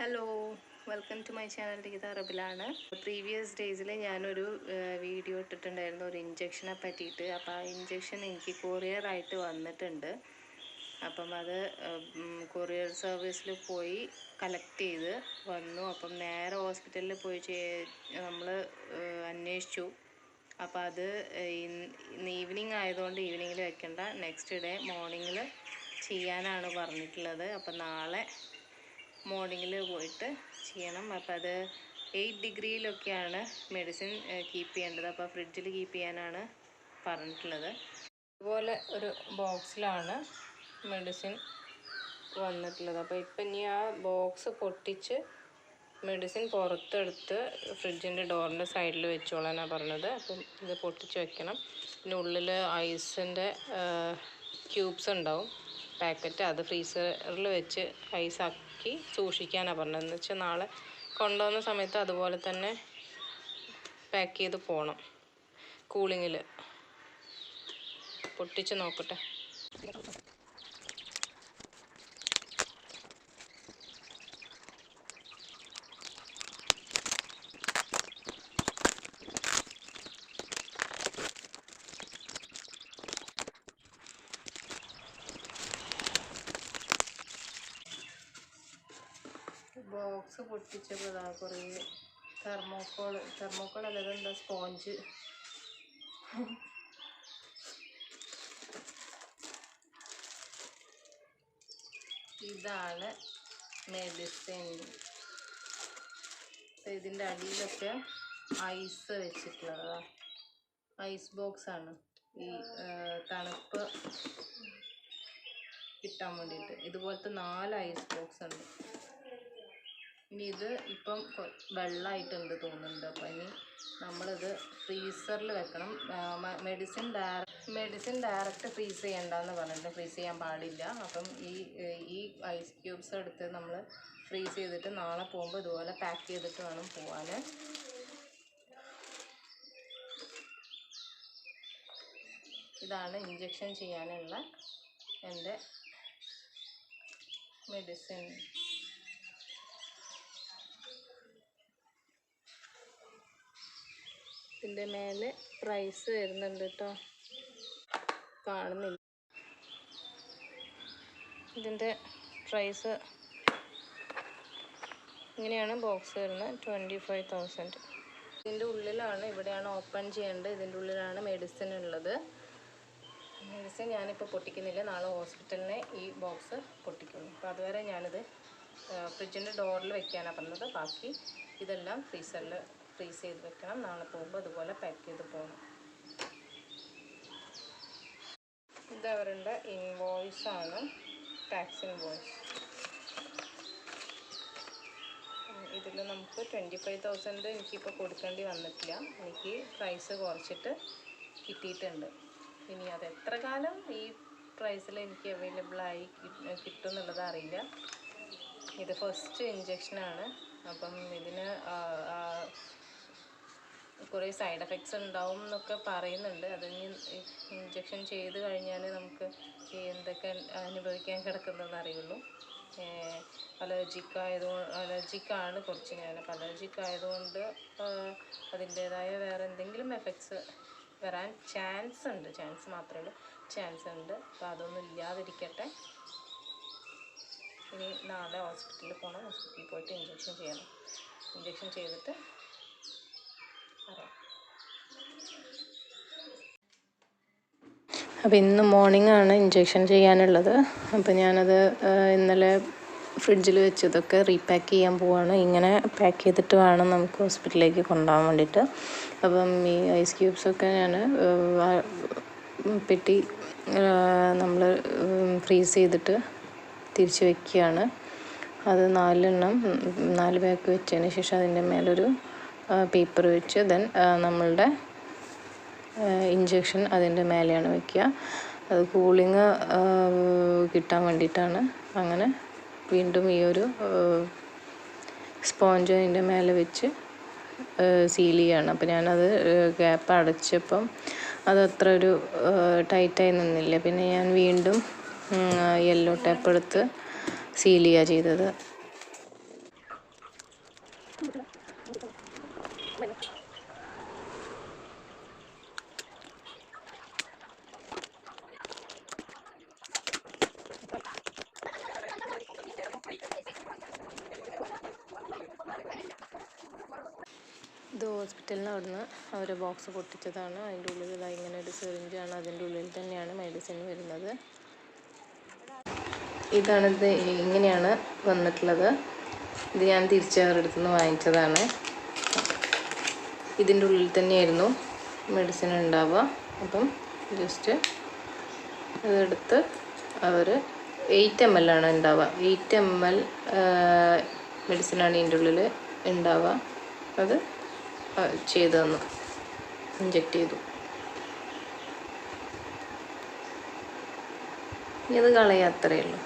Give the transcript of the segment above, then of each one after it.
Hello welcome to my channel Geetha അറബിലാണ് previous ഡേയ്സിൽ ഞാനൊരു video ഇട്ടിട്ടുണ്ടായിരുന്നു. ഒരു ഇഞ്ചക്ഷനെ പറ്റിയിട്ട്. അപ്പോൾ ആ ഇഞ്ചക്ഷൻ എനിക്ക് കൊറിയർ ആയിട്ട് വന്നിട്ടുണ്ട്. അപ്പം അത് കൊറിയർ സർവീസിൽ പോയി കളക്ട് ചെയ്ത് വന്നു. അപ്പം നേരെ ഹോസ്പിറ്റലിൽ പോയി നമ്മൾ അന്വേഷിച്ചു. അപ്പോൾ അത് ഈവനിങ് ആയതുകൊണ്ട് ഈവനിങ്ങിൽ വെക്കണ്ട. നെക്സ്റ്റ് ഡേ മോർണിംഗിൽ ചെയ്യാനാണ് പറഞ്ഞിട്ടുള്ളത്. അപ്പം നാളെ മോർണിംഗിൽ പോയിട്ട് ചെയ്യണം. അപ്പം അത് എയ്റ്റ് ഡിഗ്രിയിലൊക്കെയാണ് മെഡിസിൻ കീപ്പ് ചെയ്യേണ്ടത്. അപ്പോൾ ഫ്രിഡ്ജിൽ കീപ്പ് ചെയ്യാനാണ് പറഞ്ഞിട്ടുള്ളത്. ഇതുപോലെ ഒരു ബോക്സിലാണ് മെഡിസിൻ വന്നിട്ടുള്ളത്. അപ്പോൾ ഇപ്പം ഇനി ആ ബോക്സ് പൊട്ടിച്ച് മെഡിസിൻ പുറത്തെടുത്ത് ഫ്രിഡ്ജിന്റെ ഡോറിന്റെ സൈഡിൽ വെച്ചോളാനാണ് പറഞ്ഞത്. അപ്പം ഇത് പൊട്ടിച്ച് വെക്കണം. പിന്നെ ഉള്ളിൽ ഐസിന്റെ ക്യൂബ്സ് ഉണ്ടാവും. പാക്കറ്റ് അത് ഫ്രീസറിൽ വെച്ച് ഐസാക്കി സൂക്ഷിക്കാനാണ് പറഞ്ഞത്. എന്ന് വെച്ചാൽ നാളെ കൊണ്ടുവന്ന സമയത്ത് അതുപോലെ തന്നെ പാക്ക് ചെയ്ത് പോകണം കൂളിങ്ങിൽ പൊട്ടിച്ച് നോക്കട്ടെ. ബോക്സ് പൊട്ടിച്ചപ്പോൾ ഇതാ കുറേ തെർമോക്കോൾ തെർമോക്കോൾ അല്ലാതെ എന്താ സ്പോഞ്ച്. ഇതാണ് മെഡിസിൻ. ഇതിന്റെ അടിയിലൊക്കെ ഐസ് വെച്ചിട്ടുള്ളതാ. ഐസ് ബോക്സ് ആണ് ഈ തണുപ്പ് കിട്ടാൻ വേണ്ടിയിട്ട്. ഇതുപോലത്തെ നാല് ഐസ് ബോക്സ് ഉണ്ട് ഇനി ഇത് ഇപ്പം വെള്ളമായിട്ടുണ്ട് തോന്നുന്നുണ്ട്. അപ്പം ഇനി നമ്മളിത് ഫ്രീസറിൽ വെക്കണം. Medicine direct medicine direct freeze ചെയ്യണ്ടെന്ന് പറഞ്ഞിട്ട് ഫ്രീസ് ചെയ്യാൻ പാടില്ല. അപ്പം ഈ ഈ ഐസ് ക്യൂബ്സ് എടുത്ത് നമ്മൾ ഫ്രീസ് ചെയ്തിട്ട് നാളെ പോകുമ്പോൾ ഇതുപോലെ പാക്ക് ചെയ്തിട്ട് വേണം പോകാൻ ഇതാണ് ഇഞ്ചക്ഷൻ ചെയ്യാനുള്ള എന്റെ മെഡിസിൻ. ഇതിന്റെ മേലെ പ്രൈസ് വരുന്നുണ്ട് കേട്ടോ കാണുന്നില്ല. ഇതിന്റെ പ്രൈസ് ഇങ്ങനെയാണ് ബോക്സ് വരുന്നത്. ട്വന്റി ഫൈവ് തൗസൻഡ് ഇതിന്റെ ഉള്ളിലാണ് ഇവിടെയാണ് ഓപ്പൺ ചെയ്യേണ്ടത്. ഇതിന്റെ ഉള്ളിലാണ് മെഡിസിൻ ഉള്ളത്. മെഡിസിൻ ഞാനിപ്പോൾ പൊട്ടിക്കുന്നില്ല. നാളെ ഹോസ്പിറ്റലിനെ ഈ ബോക്സ് പൊട്ടിക്കുന്നു. അപ്പോൾ അതുവരെ ഞാനിത് ഫ്രിഡ്ജിന്റെ ഡോറിൽ വെക്കാനാണ് പറഞ്ഞത്. ബാക്കി ഇതെല്ലാം ഫ്രീസറിൽ ഫ്രീസ് ചെയ്ത് വെക്കണം. നാളെ പോകുമ്പോൾ അതുപോലെ പാക്ക് ചെയ്ത് പോകണം ഇത് അവരുടെ ഇൻവോയ്സ് ആണ്. ടാക്സ് ഇൻവോയ്സ് ഇതിൽ നമുക്ക് ട്വന്റി ഫൈവ് തൗസൻഡ് എനിക്കിപ്പോൾ കൊടുക്കേണ്ടി വന്നിട്ടില്ല. എനിക്ക് പ്രൈസ് കുറച്ചിട്ട് കിട്ടിയിട്ടുണ്ട്. ഇനി അത് എത്ര കാലം ഈ പ്രൈസിൽ എനിക്ക് അവൈലബിൾ ആയി കിട്ടും എന്നുള്ളത് അറിയില്ല. ഇത് ഫസ്റ്റ് ഇഞ്ചക്ഷനാണ് അപ്പം ഇതിന് കുറേ സൈഡ് എഫക്ട്സ് ഉണ്ടാവും എന്നൊക്കെ പറയുന്നുണ്ട്. അത് ഇഞ്ചക്ഷൻ ചെയ്ത് കഴിഞ്ഞാൽ നമുക്ക് എന്തൊക്കെ അനുഭവിക്കാൻ കിടക്കുന്നതെന്ന് അറിയുള്ളൂ. അലർജിക് ആയതുകൊണ്ട് അലർജിക്കാണ് കുറച്ച് ഞാൻ. അപ്പോൾ അലർജിക് ആയതുകൊണ്ട് അതിന്റേതായ വേറെ എന്തെങ്കിലും എഫക്ട്സ് വരാൻ ചാൻസ് ഉണ്ട്. ചാൻസ് മാത്രമേ ഉള്ളൂ. ചാൻസ് ഉണ്ട്. അപ്പോൾ അതൊന്നും ഇല്ലാതിരിക്കട്ടെ. ഇനി നാളെ ഹോസ്പിറ്റലിൽ പോകണം ഹോസ്പിറ്റലിൽ പോയിട്ട് ഇഞ്ചക്ഷൻ ചെയ്യണം. ഇഞ്ചക്ഷൻ ചെയ്തിട്ട് അപ്പോൾ ഇന്ന് മോർണിംഗ് ആണ് ഇഞ്ചക്ഷൻ ചെയ്യാനുള്ളത്. അപ്പോൾ ഞാനത് ഇന്നലെ ഫ്രിഡ്ജിൽ വെച്ചതൊക്കെ റീപാക്ക് ചെയ്യാൻ പോവാണ്. ഇങ്ങനെ പാക്ക് ചെയ്തിട്ട് വേണം നമുക്ക് ഹോസ്പിറ്റലിലേക്ക് കൊണ്ടുപോകാൻ വേണ്ടിയിട്ട്. അപ്പം ഈ ഐസ് ക്യൂബ്സൊക്കെ ഞാൻ പെട്ടി നമ്മൾ ഫ്രീസ് ചെയ്തിട്ട് തിരിച്ച് വെക്കുകയാണ്. അത് നാലെണ്ണം നാല് പാക്ക് വെച്ചതിന് ശേഷം അതിന്റെ മേലൊരു പേപ്പർ വെച്ച് ദെൻ നമ്മളുടെ ഇഞ്ചക്ഷൻ അതിന്റെ മേലെയാണ് വെക്കുക. അത് കൂളിങ് കിട്ടാൻ വേണ്ടിയിട്ടാണ്. അങ്ങനെ വീണ്ടും ഈ ഒരു സ്പോഞ്ച് അതിന്റെ മേലെ വെച്ച് സീൽ ചെയ്യാണ്. അപ്പോൾ ഞാനത് ഗ്യാപ്പ് അടച്ചപ്പം അതത്ര ഒരു ടൈറ്റായി നിന്നില്ല. പിന്നെ ഞാൻ വീണ്ടും യെല്ലോ ടേപ്പ് എടുത്ത് സീൽ ചെയ്യുക ചെയ്തത്. ഹോസ്പിറ്റലിൽ നിന്ന് അവിടുന്ന് അവർ ബോക്സ് പൊട്ടിച്ചതാണ്. അതിന്റെ ഉള്ളിൽ ഇതാ ഇങ്ങനെ ഒരു സിറിഞ്ചാണ്. അതിന്റെ ഉള്ളിൽ തന്നെയാണ് മെഡിസിൻ വരുന്നത്. ഇതാണിത് ഇത് ഇങ്ങനെയാണ് വന്നിട്ടുള്ളത്. ഇത് ഞാൻ തിരിച്ച് അവരുടെ അടുത്ത് നിന്ന് വാങ്ങിച്ചതാണ്. ഇതിന്റെ ഉള്ളിൽ തന്നെയായിരുന്നു മെഡിസിൻ ഉണ്ടാവുക. അപ്പം ജസ്റ്റ് ഇതെടുത്ത് അവർ എയ്റ്റ് എം എൽ ആണ് ഉണ്ടാവുക. എയ്റ്റ് എം എൽ മെഡിസിനാണ് ഇതിന്റെ ഉള്ളിൽ ഉണ്ടാവുക. അത് ചെയ്തു തന്നു ഇഞ്ചക്ട് ചെയ്തു. ഇത് കളയാ അത്രയേ ഉള്ളൂ.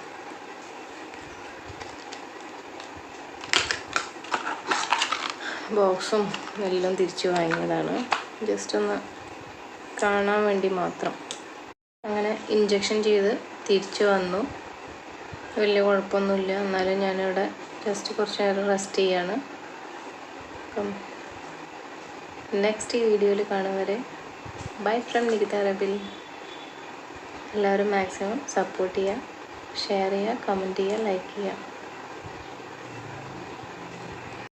ബോക്സും എല്ലാം തിരിച്ചു വാങ്ങിയതാണ്. ജസ്റ്റ് ഒന്ന് കാണാൻ വേണ്ടി മാത്രം. അങ്ങനെ ഇഞ്ചക്ഷൻ ചെയ്ത് തിരിച്ചു വന്നു. വലിയ കുഴപ്പമൊന്നുമില്ല. എന്നാലും ഞാനിവിടെ ജസ്റ്റ് കുറച്ച് നേരം റെസ്റ്റ് ചെയ്യാണ്. അപ്പം നെക്സ്റ്റ് ഈ വീഡിയോയിൽ കാണും വരെ ബൈ ഫ്രം നികിത റബിൽ എല്ലാവരും മാക്സിമം സപ്പോർട്ട് ചെയ്യുക ഷെയർ ചെയ്യുക കമന്റ് ചെയ്യുക ലൈക്ക് ചെയ്യുക.